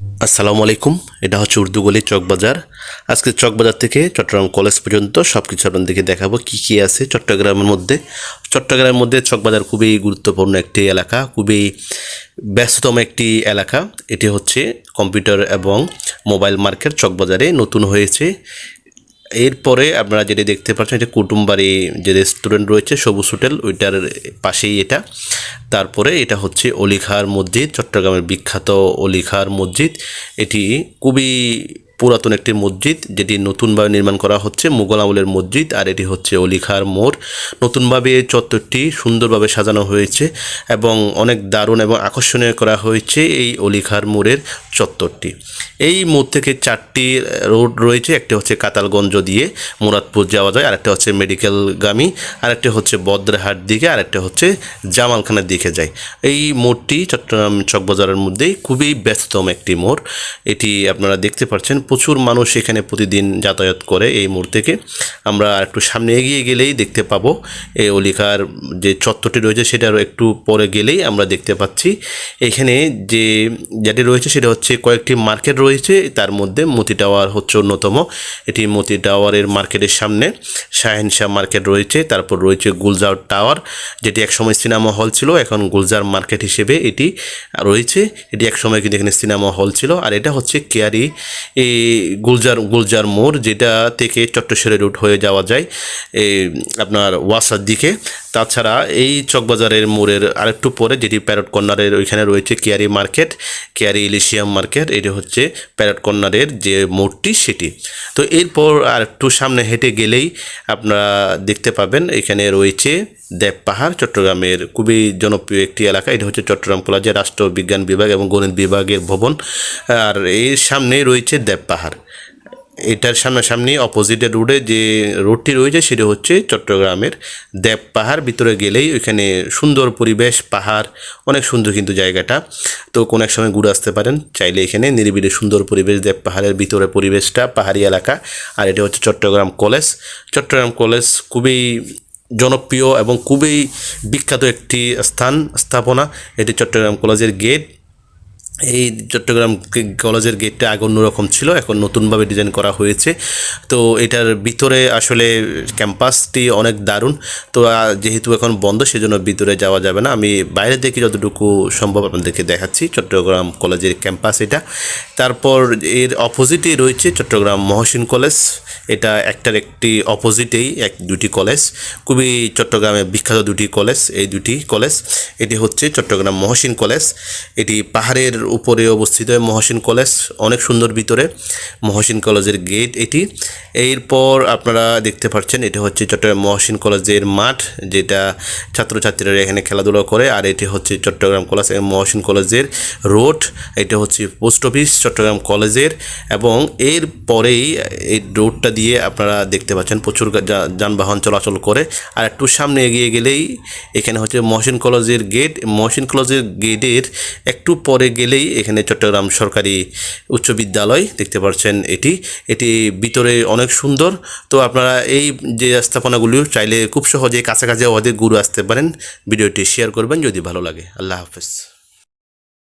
আসসালামু আলাইকুম। এটা হচ্ছে উর্দু গলি চকবাজার আজকে চকবাজার থেকে চট্টগ্রাম কলেজ পর্যন্ত সব কিছু আপনাদেরকে দেখাবো কী কী আছে চট্টগ্রামের মধ্যে। চট্টগ্রামের মধ্যে চকবাজার খুবই গুরুত্বপূর্ণ একটি এলাকা, খুবই ব্যস্ততম একটি এলাকা। এটি হচ্ছে কম্পিউটার এবং মোবাইল মার্কেট চকবাজারে নতুন হয়েছে। এরপরে আপনারা যেটা দেখতে পাচ্ছেন, এটা কুটুমবাড়ি যে রেস্টুরেন্ট রয়েছে, সবুজ হোটেল, ওইটার পাশেই এটা। তারপরে এটা হচ্ছে অলিখার মসজিদ, চট্টগ্রামের বিখ্যাত অলিখার মসজিদ। এটি খুবই পুরাতন একটি মসজিদ, যেটি নতুনভাবে নির্মাণ করা হচ্ছে, মুঘল আমলের মসজিদ, আর এটি হচ্ছে অলিখার মোড়। নতুনভাবে চত্বরটি সুন্দরভাবে সাজানো হয়েছে এবং অনেক দারুণ এবং আকর্ষণীয় করা হয়েছে এই অলিখার মোড়ের চত্বরটি। এই মোড় থেকে চারটি রোড রয়েছে, একটি হচ্ছে কাতালগঞ্জ দিয়ে মুরাদপুর যাওয়া যায়, আরেকটা হচ্ছে মেডিকেলগামী, আরেকটা হচ্ছে বদ্রহাট দিকে, আরেকটা হচ্ছে জামালখানার দিকে যায়। এই মোড়টি চট্টগ্রাম চকবাজারের মধ্যেই খুবই ব্যস্ততম একটি মোড়। এটি আপনারা দেখতে পাচ্ছেন, প্রচুর মানুষ এখানে প্রতিদিন যাতায়াত করে এই মোড় থেকে। আমরা একটু সামনে এগিয়ে গেলেই দেখতে পাবো, এই অলিকার যে চত্বরটি রয়েছে সেটারও একটু পরে গেলেই আমরা দেখতে পাচ্ছি। এখানে যে যেটি রয়েছে সেটা হচ্ছে কয়েকটি মার্কেট রয়েছে, তার মধ্যে মতি টাওয়ার হচ্ছে অন্যতম। এটি মতি টাওয়ারের মার্কেটের সামনে। শাহেনশাহ মার্কেট রয়েছে, তারপর রয়েছে গুলজার টাওয়ার, যেটি একসময় সিনেমা হল ছিল, এখন গুলজার মার্কেট হিসেবে এটি রয়েছে। এটি একসময় কিন্তু এখানে সিনেমা হল ছিল, আর এটা হচ্ছে কেয়ারি এই গুলজার গুলজার মোড়, যেটা থেকে চট্টশ্বরী রুট হয়ে যাওয়া যায় এই আপনার ওয়াসার দিকে। তাছাড়া এই চকবাজারের মোড়ের আরেকটু পরে যেটি প্যারট কর্নারের ওইখানে রয়েছে Keyari market, Keyari Elysium market, এটি হচ্ছে প্যারট কর্নারের যে মোড়টি সেটি। তো এরপর আর একটু সামনে হেঁটে গেলেই আপনারা দেখতে পাবেন এখানে রয়েছে দেব পাহাড়, চট্টগ্রামের খুবই জনপ্রিয় একটি এলাকা। এটা হচ্ছে চট্টগ্রাম কলেজের রাষ্ট্রবিজ্ঞান বিভাগ এবং গণিত বিভাগের ভবন। আর এর সামনেই রয়েছে দেব পাহাড়। এটার সামনাসামনি অপোজিটে রোডে যে রোডটি রয়েছে সেটা হচ্ছে চট্টগ্রামের দেব পাহাড়। ভিতরে গেলেই ওইখানে সুন্দর পরিবেশ, পাহাড়, অনেক সুন্দর কিন্তু জায়গাটা। তো কোনো এক সময় ঘুরে আসতে পারেন, চাইলে এখানে নিরিবিলি সুন্দর পরিবেশ, দেব পাহাড়ের ভিতরে পরিবেশটা, পাহাড়ি এলাকা। আর এটা হচ্ছে চট্টগ্রাম কলেজ। চট্টগ্রাম কলেজ খুবই জনপ্রিয় এবং খুবই বিখ্যাত একটি স্থান, স্থাপনা। এটি চট্টগ্রাম কলেজের গেট এই চট্টগ্রাম কলেজের গেটটা আগে অন্যরকম ছিল, এখন নতুনভাবে ডিজাইন করা হয়েছে। তো এটার ভিতরে আসলে ক্যাম্পাসটি অনেক দারুণ। তো যেহেতু এখন বন্ধ, সেজন্য ভিতরে যাওয়া যাবে না। আমি বাইরে থেকে যতটুকু সম্ভব আপনাদেরকে দেখাচ্ছি, চট্টগ্রাম কলেজের ক্যাম্পাস এটা। তারপর এর অপোজিটেই রয়েছে চট্টগ্রাম মহসিন কলেজ। এটা একটার একটি অপোজিটেই এক, দুটি কলেজ। খুবই চট্টগ্রামে বিখ্যাত দুটি কলেজ, এই দুটি কলেজ। এটি হচ্ছে চট্টগ্রাম মহসিন কলেজ। এটি পাহাড়ের উপরে অবস্থিত মহসিন কলেজ, অনেক সুন্দর ভিতরে মহসিন কলেজের গেট এটি। এরপর আপনারা দেখতে পাচ্ছেন এটা হচ্ছে চট্টগ্রাম মহসিন কলেজের মাঠ, যেটা ছাত্রছাত্রীরা এখানে খেলাধুলা করে, আর এটি হচ্ছে চট্টগ্রাম কলেজ মহসিন কলেজের রোড, এটা হচ্ছে পোস্ট অফিস চট্টগ্রাম কলেজের। এবং এর পরেই এই রোডটা দিয়ে আপনারা দেখতে পাচ্ছেন প্রচুর যানবাহন চলাচল করে। আর একটু সামনে এগিয়ে গেলেই এখানে হচ্ছে মহসিন কলেজের গেট, মহসিন কলেজের গেটের একটু পরে গেলেই এখানে চট্টগ্রাম সরকারি উচ্চ বিদ্যালয়, দেখতে পাচ্ছেন এটি। এটি ভিতরে অনেক সুন্দর। তো আপনারা এই যে স্থাপনাগুলি, চাইলে খুব সহজে কাছাকাছি অধিক গুরু আসতে পারেন। ভিডিওটি শেয়ার করবেন যদি ভালো লাগে। আল্লাহ হাফেজ।